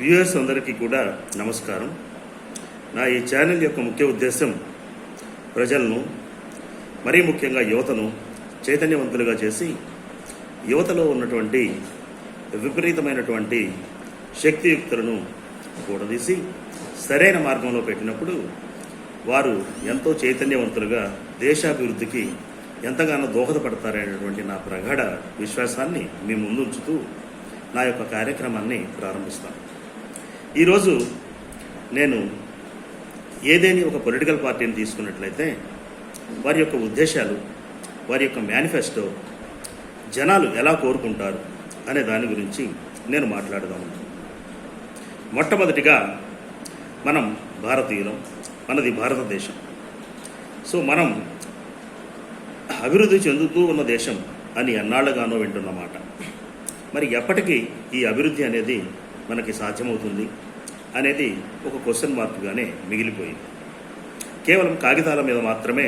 Viewers అందరికీ కూడా నమస్కారం. నా ఈ ఛానల్ యొక్క ముఖ్య ఉద్దేశం ప్రజలను మరీ ముఖ్యంగా యువతను చైతన్యవంతులుగా చేసి యువతలో ఉన్నటువంటి విపరీతమైనటువంటి శక్తియుక్తులను కూడదీసి సరైన మార్గంలో పెట్టినప్పుడు వారు ఎంతో చైతన్యవంతులుగా దేశాభివృద్ధికి ఎంతగానో దోహదపడతారనేటువంటి నా ప్రగాఢ విశ్వాసాన్ని మీ ముందు ఉంచుతూ నా యొక్క కార్యక్రమాన్ని ప్రారంభిస్తాను. ఈరోజు నేను ఏదేని ఒక పొలిటికల్ పార్టీని తీసుకున్నట్లయితే వారి యొక్క ఉద్దేశాలు వారి యొక్క మేనిఫెస్టో జనాలు ఎలా కోరుకుంటారు అనే దాని గురించి నేను మాట్లాడదాము మొట్టమొదటిగా మనం భారతీయులం మనది భారతదేశం. సో మనం అభివృద్ధి చెందుతూ ఉన్న దేశం అని అన్నాళ్ళుగానో వింటున్నమాట మరి ఎప్పటికీ ఈ అభివృద్ధి అనేది మనకి సాధ్యమవుతుంది అనేది ఒక క్వశ్చన్ మార్క్గానే మిగిలిపోయింది. కేవలం కాగితాల మీద మాత్రమే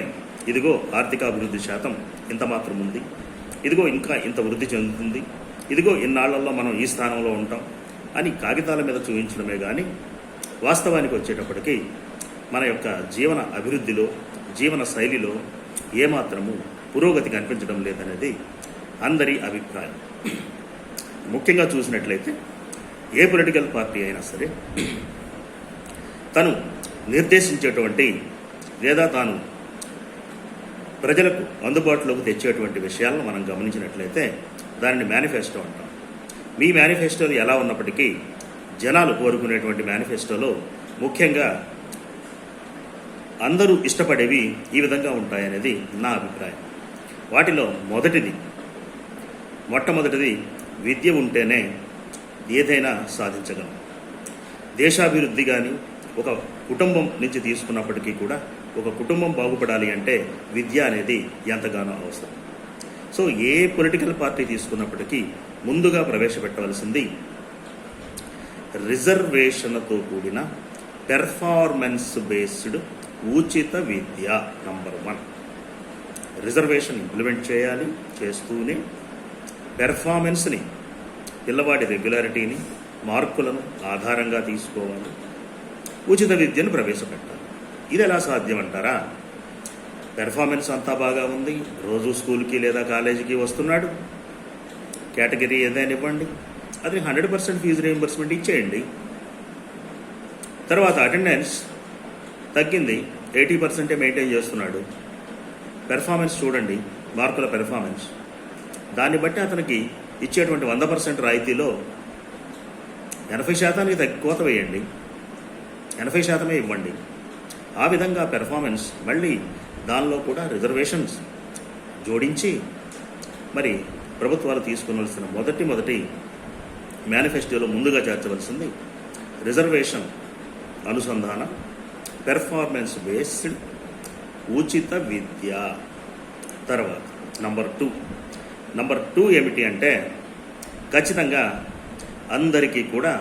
ఇదిగో ఆర్థిక అభివృద్ధి శాతం ఇంత మాత్రం ఉంది. ఇదిగో ఇంకా ఇంత వృద్ధి చెందుతుంది. ఇదిగో ఇన్నాళ్ళలో మనం ఈ స్థానంలో ఉంటాం అని కాగితాల మీద చూపించడమే కానీ వాస్తవానికి వచ్చేటప్పటికి మన యొక్క జీవన అభివృద్ధిలో జీవన శైలిలో ఏమాత్రము పురోగతి కనిపించడం లేదనేది అందరి అభిప్రాయం. ముఖ్యంగా చూసినట్లయితే ఏ పొలిటికల్ పార్టీ అయినా సరే తను నిర్దేశించేటువంటి లేదా తాను ప్రజలకు అందుబాటులోకి తెచ్చేటువంటి విషయాలను మనం గమనించినట్లయితే దానిని మేనిఫెస్టో అంటాం. మీ మేనిఫెస్టోలు ఎలా ఉన్నప్పటికీ జనాలు కోరుకునేటువంటి మేనిఫెస్టోలో ముఖ్యంగా అందరూ ఇష్టపడేవి ఈ విధంగా ఉంటాయనేది నా అభిప్రాయం. వాటిలో మొదటిది మొట్టమొదటిది విద్య ఉంటేనే ఏదైనా సాధించగలం. దేశాభివృద్ధి కానీ ఒక కుటుంబం నుంచి తీసుకున్నప్పటికీ కూడా ఒక కుటుంబం బాగుపడాలి అంటే విద్య అనేది ఎంతగానో అవసరం. సో ఏ పొలిటికల్ పార్టీ తీసుకున్నప్పటికీ ముందుగా ప్రవేశపెట్టవలసింది రిజర్వేషన్తో కూడిన పెర్ఫార్మెన్స్ బేస్డ్ ఉచిత విద్య నంబర్ వన్. రిజర్వేషన్ ఇంప్లిమెంట్ చేయాలి చేస్తూనే పెర్ఫార్మెన్స్ని పిల్లవాడి రెగ్యులారిటీని మార్కులను ఆధారంగా తీసుకోవాలి. ఉచిత విద్యను ప్రవేశపెట్టాలి. ఇది ఎలా సాధ్యం అంటారా పెర్ఫార్మెన్స్ అంతా బాగా ఉంది. రోజు స్కూల్కి లేదా కాలేజీకి వస్తున్నాడు. కేటగిరీ ఏదైనా ఇవ్వండి. అది హండ్రెడ్ పర్సెంట్ ఫీజు రీఎంబర్స్మెంట్ ఇచ్చేయండి. తర్వాత అటెండెన్స్ తగ్గింది. ఎయిటీ పర్సెంటే మెయింటైన్ చేస్తున్నాడు. పెర్ఫార్మెన్స్ చూడండి. మార్కుల పెర్ఫార్మెన్స్. దాన్ని బట్టి అతనికి ఇచ్చేటువంటి వంద పర్సెంట్ రాయితీలో ఎనభై శాతానికి తగ్గి కోత వేయండి. ఎనభై శాతమే ఇవ్వండి. ఆ విధంగా పెర్ఫార్మెన్స్ మళ్ళీ దానిలో కూడా రిజర్వేషన్స్ జోడించి మరి ప్రభుత్వాలు తీసుకునవలసిన మొదటి మొదటి మేనిఫెస్టోలో ముందుగా చేర్చవలసింది రిజర్వేషన్ అనుసంధాన పెర్ఫార్మెన్స్ బేస్డ్ ఉచిత విద్య. తర్వాత నంబర్ టూ నంబర్ టూ ఏమిటి అంటే ఖచ్చితంగా అందరికీ కూడా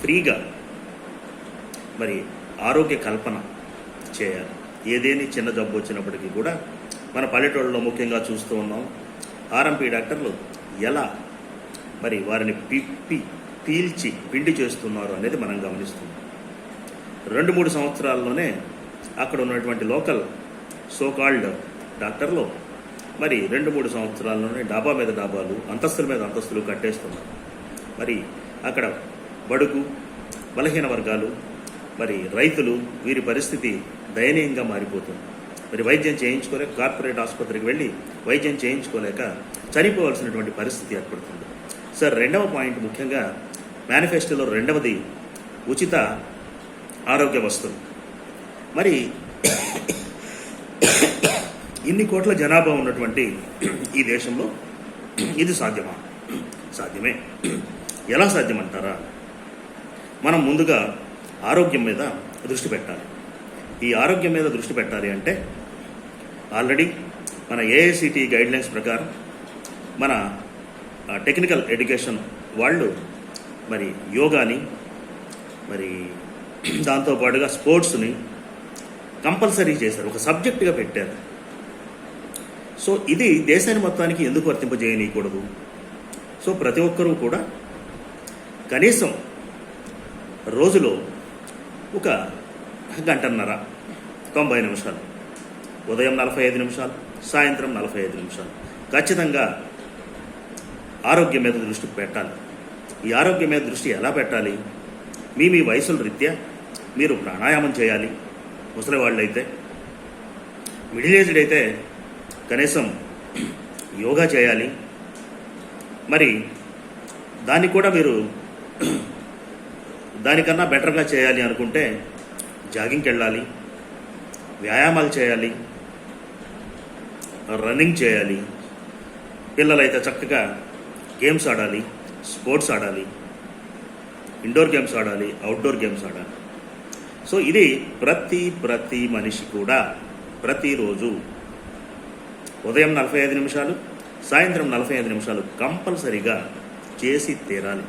ఫ్రీగా మరి ఆరోగ్య కల్పన చేయాలి. ఏదేని చిన్న జబ్బు వచ్చినప్పటికీ కూడా మన పల్లెటూళ్ళలో ముఖ్యంగా చూస్తూ ఉన్నాం. ఆర్ఎంపీ డాక్టర్లు ఎలా మరి వారిని పిప్పి పీల్చి పిండి చేస్తున్నారు అనేది మనం గమనిస్తున్నాం. రెండు మూడు సంవత్సరాల్లోనే అక్కడ ఉన్నటువంటి లోకల్ సోకాల్డ్ డాక్టర్లు మరి రెండు మూడు సంవత్సరాల్లోనే డాబా మీద డాబాలు అంతస్తుల మీద అంతస్తులు కట్టేస్తున్నారు. మరి అక్కడ బడుగు బలహీన వర్గాలు మరి రైతులు వీరి పరిస్థితి దయనీయంగా మారిపోతుంది. మరి వైద్యం చేయించుకోలేక కార్పొరేట్ ఆసుపత్రికి వెళ్ళి వైద్యం చేయించుకోలేక చనిపోవాల్సినటువంటి పరిస్థితి ఏర్పడుతుంది. సార్ రెండవ పాయింట్ ముఖ్యంగా మేనిఫెస్టోలో రెండవది ఉచిత ఆరోగ్య వస్తువులు. మరి ఇన్ని కోట్ల జనాభా ఉన్నటువంటి ఈ దేశంలో ఇది సాధ్యమా? సాధ్యమే. ఎలా సాధ్యమంటారా? మనం ముందుగా ఆరోగ్యం మీద దృష్టి పెట్టాలి. ఈ ఆరోగ్యం మీద దృష్టి పెట్టాలి అంటే ఆల్రెడీ మన ఏఐసిటి గైడ్లైన్స్ ప్రకారం మన టెక్నికల్ ఎడ్యుకేషన్ వాళ్ళు మరి యోగాని మరి దాంతో పాటుగా స్పోర్ట్స్ని కంపల్సరీ చేశారు. ఒక సబ్జెక్టుగా పెట్టారు. సో ఇది దేశాన్ని మొత్తానికి ఎందుకు వర్తింపజేయనీయకూడదు? సో ప్రతి ఒక్కరూ కూడా కనీసం రోజులో ఒక గంటన్నర తొంభై నిమిషాలు ఉదయం నలభై ఐదు నిమిషాలు సాయంత్రం నలభై ఐదు నిమిషాలు. ఖచ్చితంగా ఆరోగ్యం మీద దృష్టి పెట్టాలి. ఈ ఆరోగ్యం మీద దృష్టి ఎలా పెట్టాలి? మీ మీ వయసుల రీత్యా మీరు ప్రాణాయామం చేయాలి ముసలి వాళ్ళైతే మిడిల్ ఏజ్డ్ అయితే కనీసం యోగా చేయాలి. మరి దాన్ని కూడా మీరు దానికన్నా బెటర్గా చేయాలి అనుకుంటే జాగింగ్కి వెళ్ళాలి వ్యాయామాలు చేయాలి రన్నింగ్ చేయాలి పిల్లలైతే చక్కగా గేమ్స్ ఆడాలి స్పోర్ట్స్ ఆడాలి ఇండోర్ గేమ్స్ ఆడాలి అవుట్డోర్ గేమ్స్ ఆడాలి. సో ఇది ప్రతి ప్రతి మనిషి కూడా ప్రతిరోజు ఉదయం నలభై ఐదు నిమిషాలు సాయంత్రం నలభై ఐదు నిమిషాలు కంపల్సరీగా చేసి తీరాలి.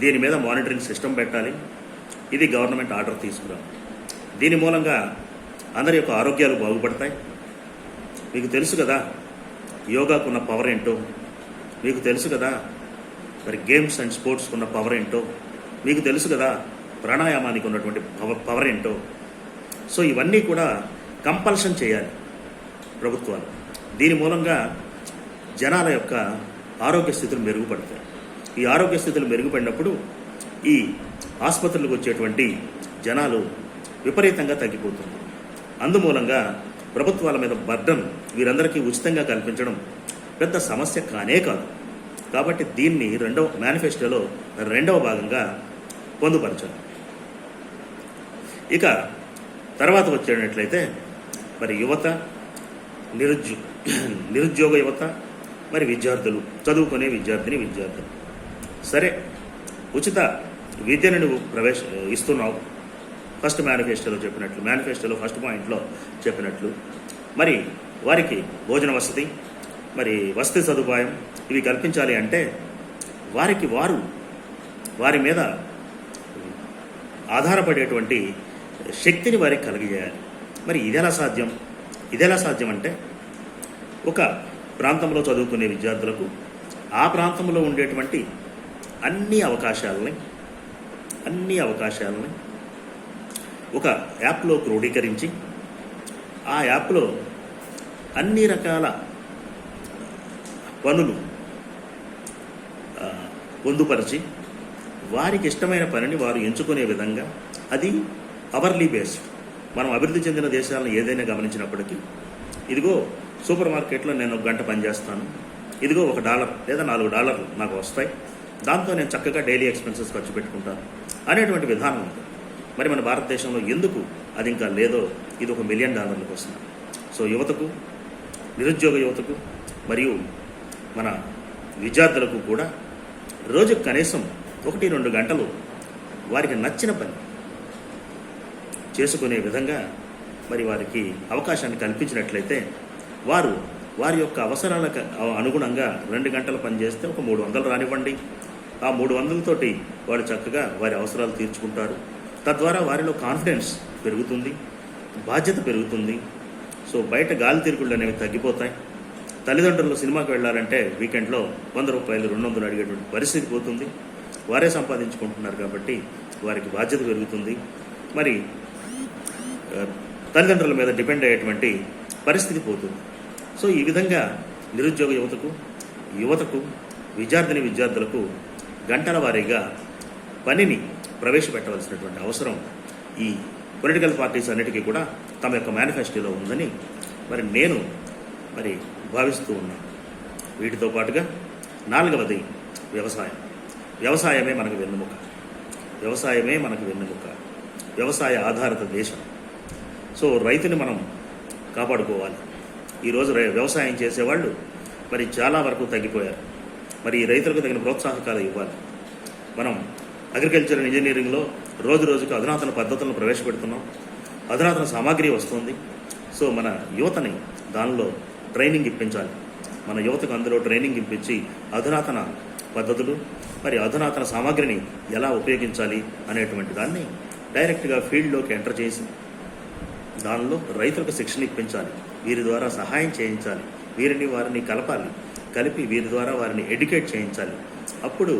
దీని మీద మానిటరింగ్ సిస్టమ్ పెట్టాలి. ఇది గవర్నమెంట్ ఆర్డర్ తీసుకురావాలి దీని మూలంగా అందరి యొక్క ఆరోగ్యాలు బాగుపడతాయి. మీకు తెలుసు కదా యోగాకున్న పవర్ ఏంటో? మీకు తెలుసు కదా మరి గేమ్స్ అండ్ స్పోర్ట్స్ ఉన్న పవర్ ఏంటో? మీకు తెలుసు కదా ప్రాణాయామానికి ఉన్నటువంటి పవర్ పవర్ ఏంటో? సో ఇవన్నీ కూడా కంపల్షన్ చేయాలి ప్రభుత్వాలు. దీని మూలంగా జనాల యొక్క ఆరోగ్య స్థితులు మెరుగుపడతాయి. ఈ ఆరోగ్య స్థితులు మెరుగుపడినప్పుడు ఈ ఆసుపత్రులకు వచ్చేటువంటి జనాలు విపరీతంగా తగ్గిపోతుంది అందుమూలంగా ప్రభుత్వాల మీద బర్డన్ వీరందరికీ ఉచితంగా కల్పించడం పెద్ద సమస్య కానే కాదు. కాబట్టి దీన్ని రెండవ మేనిఫెస్టోలో రెండవ భాగంగా పొందుపరచాలి. ఇక తర్వాత వచ్చేటట్లయితే మరి యువత నిరుద్యోగ నిరుద్యోగ యువత మరి విద్యార్థులు చదువుకునే విద్యార్థిని విద్యార్థులు. సరే ఉచిత విద్యను నువ్వు ప్రవేశ ఇస్తున్నావు. ఫస్ట్ మేనిఫెస్టోలో చెప్పినట్లు మేనిఫెస్టోలో ఫస్ట్ పాయింట్లో చెప్పినట్లు. మరి వారికి భోజన వసతి మరి వసతి సదుపాయం ఇవి కల్పించాలి అంటే వారికి వారు వారి మీద ఆధారపడేటువంటి శక్తిని వారికి కలిగజేయాలి. మరి ఇదెలా సాధ్యం? ఇదెలా సాధ్యం అంటే ఒక ప్రాంతంలో చదువుకునే విద్యార్థులకు ఆ ప్రాంతంలో ఉండేటువంటి అన్ని అవకాశాలని అన్ని అవకాశాలని ఒక యాప్లో క్రోడీకరించి ఆ యాప్లో అన్ని రకాల పనులు పొందుపరిచి వారికి ఇష్టమైన పనిని వారు ఎంచుకునే విధంగా అది అవర్లీ బేస్డ్ మనం అభివృద్ధి చెందిన దేశాలను ఏదైనా గమనించినప్పటికీ ఇదిగో సూపర్ మార్కెట్లో నేను ఒక గంట పనిచేస్తాను. ఇదిగో ఒక డాలర్ లేదా నాలుగు డాలర్లు నాకు వస్తాయి. దాంతో నేను చక్కగా డైలీ ఎక్స్పెన్సెస్ ఖర్చు పెట్టుకుంటాను. అనేటువంటి విధానం ఉంది. మరి మన భారతదేశంలో ఎందుకు అది ఇంకా లేదో ఇది ఒక మిలియన్ డాలర్ల కోసం. సో యువతకు నిరుద్యోగ యువతకు మరియు మన విద్యార్థులకు కూడా రోజుకు కనీసం ఒకటి రెండు గంటలు వారికి నచ్చిన పని చేసుకునే విధంగా మరి వారికి అవకాశాన్ని కల్పించినట్లయితే వారు వారి యొక్క అవసరాలకు అనుగుణంగా రెండు గంటలు పనిచేస్తే ఒక మూడు వందలు రానివ్వండి. ఆ మూడు వందలతోటి వారు చక్కగా వారి అవసరాలు తీర్చుకుంటారు. తద్వారా వారిలో కాన్ఫిడెన్స్ పెరుగుతుంది బాధ్యత పెరుగుతుంది. సో బయట గాలి తిరుగుళ్ళు అనేవి తగ్గిపోతాయి. తల్లిదండ్రులు సినిమాకి వెళ్ళాలంటే వీకెండ్లో వంద రూపాయలు రెండు వందలు అడిగేటువంటి పరిస్థితి పోతుంది. వారే సంపాదించుకుంటున్నారు కాబట్టి వారికి బాధ్యత పెరుగుతుంది. మరి తల్లిదండ్రుల మీద డిపెండ్ అయ్యేటువంటి పరిస్థితి పోతుంది. సో ఈ విధంగా నిరుద్యోగ యువతకు యువతకు విద్యార్థిని విద్యార్థులకు గంటల వారీగా పనిని ప్రవేశపెట్టవలసినటువంటి అవసరం ఈ పొలిటికల్ పార్టీస్ అన్నిటికీ కూడా తమ యొక్క మేనిఫెస్టోలో ఉందని మరి నేను మరి భావిస్తూ ఉన్నాను. వీటితో పాటుగా నాలుగవది వ్యవసాయం. వ్యవసాయమే మనకు వెన్నుముక. వ్యవసాయమే మనకు వెన్నుముక. వ్యవసాయ ఆధారిత దేశం. సో రైతుని మనం కాపాడుకోవాలి. ఈరోజు రై- వ్యవసాయం చేసేవాళ్ళు మరి చాలా వరకు తగ్గిపోయారు. మరి ఈ రైతులకు తగిన ప్రోత్సాహకాలు ఇవ్వాలి. మనం అగ్రికల్చర్ ఇంజనీరింగ్లో రోజు రోజుకు అధునాతన పద్ధతులను ప్రవేశపెడుతున్నాం. అధునాతన సామాగ్రి వస్తుంది. సో మన యువతని దానిలో ట్రైనింగ్ ఇప్పించాలి. మన యువతకు అందులో ట్రైనింగ్ ఇప్పించి అధునాతన పద్ధతులు మరి అధునాతన సామాగ్రిని ఎలా ఉపయోగించాలి అనేటువంటి దాన్ని డైరెక్ట్గా ఫీల్డ్లోకి ఎంటర్ చేసి దానిలో రైతులకు శిక్షణ ఇప్పించాలి. వీరి ద్వారా సహాయం చేయించాలి. వీరిని వారిని కలపాలి. కలిపి వీరి ద్వారా వారిని ఎడ్యుకేట్ చేయించాలి. అప్పుడు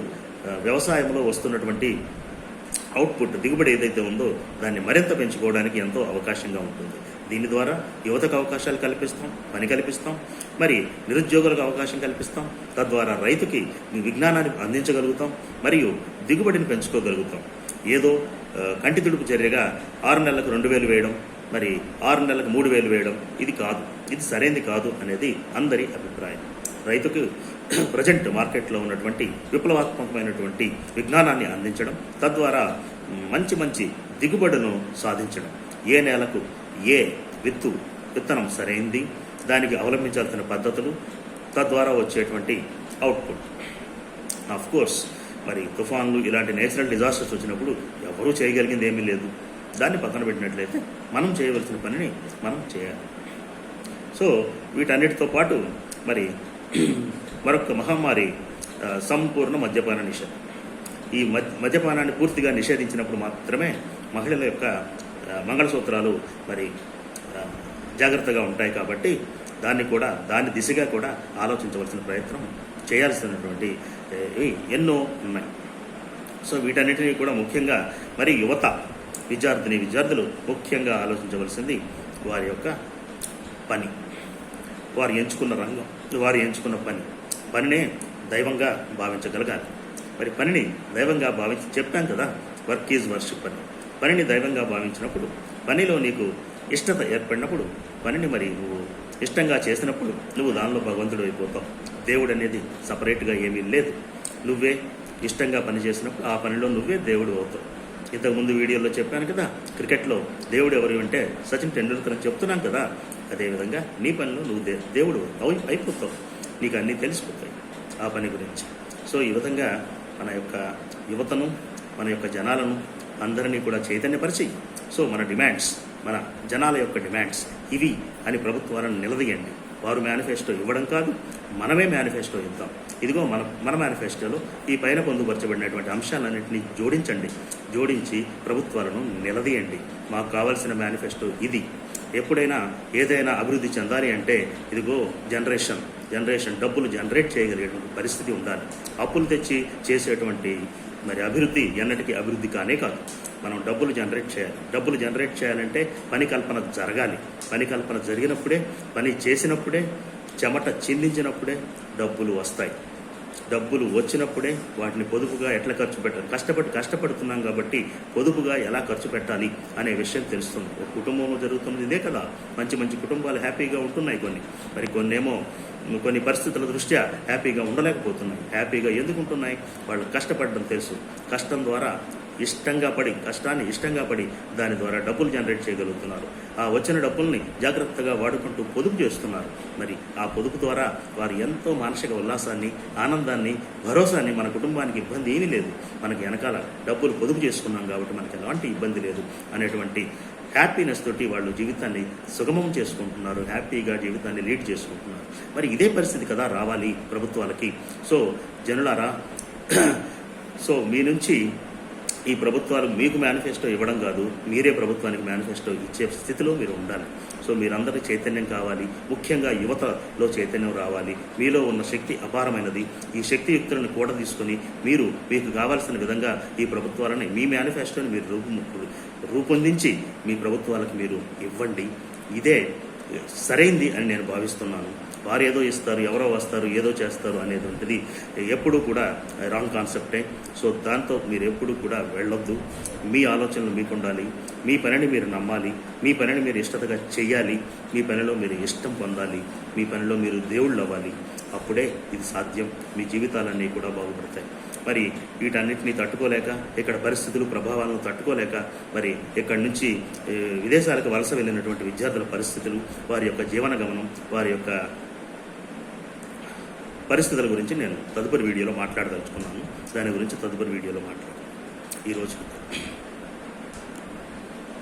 వ్యవసాయంలో వస్తున్నటువంటి అవుట్పుట్ దిగుబడి ఏదైతే ఉందో దాన్ని మరింత పెంచుకోవడానికి ఎంతో అవకాశంగా ఉంటుంది. దీని ద్వారా యువతకు అవకాశాలు కల్పిస్తాం పని కల్పిస్తాం మరి నిరుద్యోగులకు అవకాశం కల్పిస్తాం తద్వారా రైతుకి విజ్ఞానాన్ని అందించగలుగుతాం మరియు దిగుబడిని పెంచుకోగలుగుతాం. ఏదో కంటి తుడుపు చర్యగా ఆరు నెలలకు రెండు వేలు వేయడం మరి ఆరు నెలలకు మూడు వేలు వేయడం ఇది కాదు ఇది సరైనది కాదు అనేది అందరి అభిప్రాయం. రైతుకు ప్రజెంట్ మార్కెట్లో ఉన్నటువంటి విప్లవాత్మకమైనటువంటి విజ్ఞానాన్ని అందించడం తద్వారా మంచి మంచి దిగుబడును సాధించడం. ఏ నేలకు ఏ విత్తు విత్తనం సరైంది దానికి అవలంబించాల్సిన పద్ధతులు తద్వారా వచ్చేటువంటి అవుట్పుట్ ఆఫ్ కోర్స్ మరి తుఫాన్లు ఇలాంటి నేచురల్ డిజాస్టర్స్ వచ్చినప్పుడు ఎవరూ చేయగలిగింది ఏమీ లేదు. దాన్ని పక్కన పెట్టినట్లయితే మనం చేయవలసిన పనిని మనం చేయాలి. సో వీటన్నిటితో పాటు మరి మరొక మహమ్మారి సంపూర్ణ మద్యపాన నిషేధం. ఈ మద్యపానాన్ని పూర్తిగా నిషేధించినప్పుడు మాత్రమే మహిళల యొక్క మంగళసూత్రాలు మరి జాగ్రత్తగా ఉంటాయి కాబట్టి దాన్ని కూడా దాని దిశగా కూడా ఆలోచించవలసిన ప్రయత్నం చేయాల్సినటువంటి ఎన్నో ఉన్నాయి. సో వీటన్నిటినీ కూడా ముఖ్యంగా మరి యువత విద్యార్థిని విద్యార్థులు ముఖ్యంగా ఆలోచించవలసింది వారి యొక్క పని. వారు ఎంచుకున్న రంగం వారు ఎంచుకున్న పని. పనినే దైవంగా భావించగలగాలి. మరి పనిని దైవంగా భావించి చెప్పాం కదా వర్క్ ఈజ్ వర్షిప్ అని. పనిని దైవంగా భావించినప్పుడు పనిలో నీకు ఇష్టత ఏర్పడినప్పుడు పనిని మరి నువ్వు ఇష్టంగా చేసినప్పుడు నువ్వు దానిలో భగవంతుడు అయిపోతావు. దేవుడు అనేది సపరేట్గా ఏమీ లేదు. నువ్వే ఇష్టంగా పని చేసినప్పుడు ఆ పనిలో నువ్వే దేవుడు అవుతావు. ఇంతకుముందు వీడియోలో చెప్పాను కదా క్రికెట్లో దేవుడు ఎవరు అంటే సచిన్ టెండూల్కర్ అని చెప్తున్నాను కదా. అదేవిధంగా నీ పనిలో నువ్వు దే దేవుడు అవి అయిపోతావు. నీకు అన్నీ తెలిసిపోతాయి ఆ పని గురించి. సో ఈ విధంగా మన యొక్క యువతను మన యొక్క జనాలను అందరినీ కూడా చైతన్యపరిచి సో మన డిమాండ్స్ మన జనాల యొక్క డిమాండ్స్ ఇవి అని ప్రభుత్వాలను నిలదీయండి. వారు మేనిఫెస్టో ఇవ్వడం కాదు మనమే మేనిఫెస్టో ఇద్దాం. ఇదిగో మన మన మేనిఫెస్టోలో ఈ పైన పొందుపరచబడినటువంటి అంశాలన్నింటినీ జోడించండి. జోడించి ప్రభుత్వాలను నిలదీయండి. మాకు కావాల్సిన మేనిఫెస్టో ఇది. ఎప్పుడైనా ఏదైనా అభివృద్ధి చెందాలి అంటే ఇదిగో జనరేషన్ జనరేషన్ డబ్బులు జనరేట్ చేయగలిగేటువంటి పరిస్థితి ఉండాలి. అప్పులు తెచ్చి చేసేటువంటి మరి అభివృద్ధి ఎన్నటికీ అభివృద్ధి కానే కాదు. మనం డబ్బులు జనరేట్ చేయాలి. డబ్బులు జనరేట్ చేయాలంటే పని కల్పన జరగాలి. పని కల్పన జరిగినప్పుడే పని చేసినప్పుడే చెమట చిందించినప్పుడే డబ్బులు వస్తాయి. డబ్బులు వచ్చినప్పుడే వాటిని పొదుపుగా ఎట్లా ఖర్చు పెట్టాలి? కష్టపడి కష్టపడుతున్నాం కాబట్టి పొదుపుగా ఎలా ఖర్చు పెట్టాలి అనే విషయం తెలుస్తుంది. ఒక కుటుంబంలో జరుగుతున్నది ఇదే కదా. మంచి మంచి కుటుంబాలు హ్యాపీగా ఉంటున్నాయి కొన్ని. మరి కొన్నేమో కొన్ని పరిస్థితుల దృష్ట్యా హ్యాపీగా ఉండలేకపోతున్నాయి హ్యాపీగా ఎందుకు ఉంటున్నాయి వాళ్ళు కష్టపడడం తెలుసు. కష్టం ద్వారా ఇష్టంగా పడి కష్టాన్ని ఇష్టంగా పడి దాని ద్వారా డబ్బులు జనరేట్ చేయగలుగుతున్నారు. ఆ వచ్చిన డబ్బుల్ని జాగ్రత్తగా వాడుకుంటూ పొదుపు చేస్తున్నారు. మరి ఆ పొదుపు ద్వారా వారు ఎంతో మానసిక ఉల్లాసాన్ని ఆనందాన్ని భరోసాన్ని మన కుటుంబానికి ఇబ్బంది ఏమీ లేదు. మనకి వెనకాల డబ్బులు పొదుపు చేసుకున్నాం కాబట్టి మనకి ఎలాంటి ఇబ్బంది లేదు అనేటువంటి హ్యాపీనెస్ తోటి వాళ్ళు జీవితాన్ని సుగమం చేసుకుంటున్నారు హ్యాపీగా జీవితాన్ని లీడ్ చేసుకుంటున్నారు. మరి ఇదే పరిస్థితి కదా రావాలి ప్రభుత్వాలకి. సో జనులారా సో మీ నుంచి ఈ ప్రభుత్వాలు మీకు మేనిఫెస్టో ఇవ్వడం కాదు మీరే ప్రభుత్వానికి మేనిఫెస్టో ఇచ్చే స్థితిలో మీరు ఉండాలి. సో మీరందరి చైతన్యం కావాలి. ముఖ్యంగా యువతలో చైతన్యం రావాలి. మీలో ఉన్న శక్తి అపారమైనది. ఈ శక్తియుక్తులను కూడా తీసుకొని మీరు మీకు కావాల్సిన విధంగా ఈ ప్రభుత్వాలని మీ మేనిఫెస్టోని మీరు రూపు రూపొందించి మీ ప్రభుత్వాలకు మీరు ఇవ్వండి. ఇదే సరైంది అని నేను భావిస్తున్నాను. వారు ఏదో ఇస్తారు ఎవరో వస్తారు ఏదో చేస్తారు అనేది ఉంటుంది. ఎప్పుడూ కూడా రాంగ్ కాన్సెప్టే సో దాంతో మీరు ఎప్పుడు కూడా వెళ్ళొద్దు. మీ ఆలోచనలు మీకు ఉండాలి మీ పనిని మీరు నమ్మాలి. మీ పనిని మీరు ఇష్టతగా చేయాలి మీ పనిలో మీరు ఇష్టం పొందాలి. మీ పనిలో మీరు దేవుళ్ళు అవ్వాలి. అప్పుడే ఇది సాధ్యం. మీ జీవితాలన్నీ కూడా బాగుపడతాయి. మరి వీటన్నిటిని తట్టుకోలేక ఇక్కడ పరిస్థితులు ప్రభావాలను తట్టుకోలేక మరి ఇక్కడి నుంచి విదేశాలకు వలస వెళ్ళినటువంటి విద్యార్థుల పరిస్థితులు వారి యొక్క జీవన గమనం వారి యొక్క పరిస్థితుల గురించి నేను తదుపరి వీడియోలో మాట్లాడదలుచుకున్నాను. దాని గురించి తదుపరి వీడియోలో మాట్లాడతాను. ఈరోజు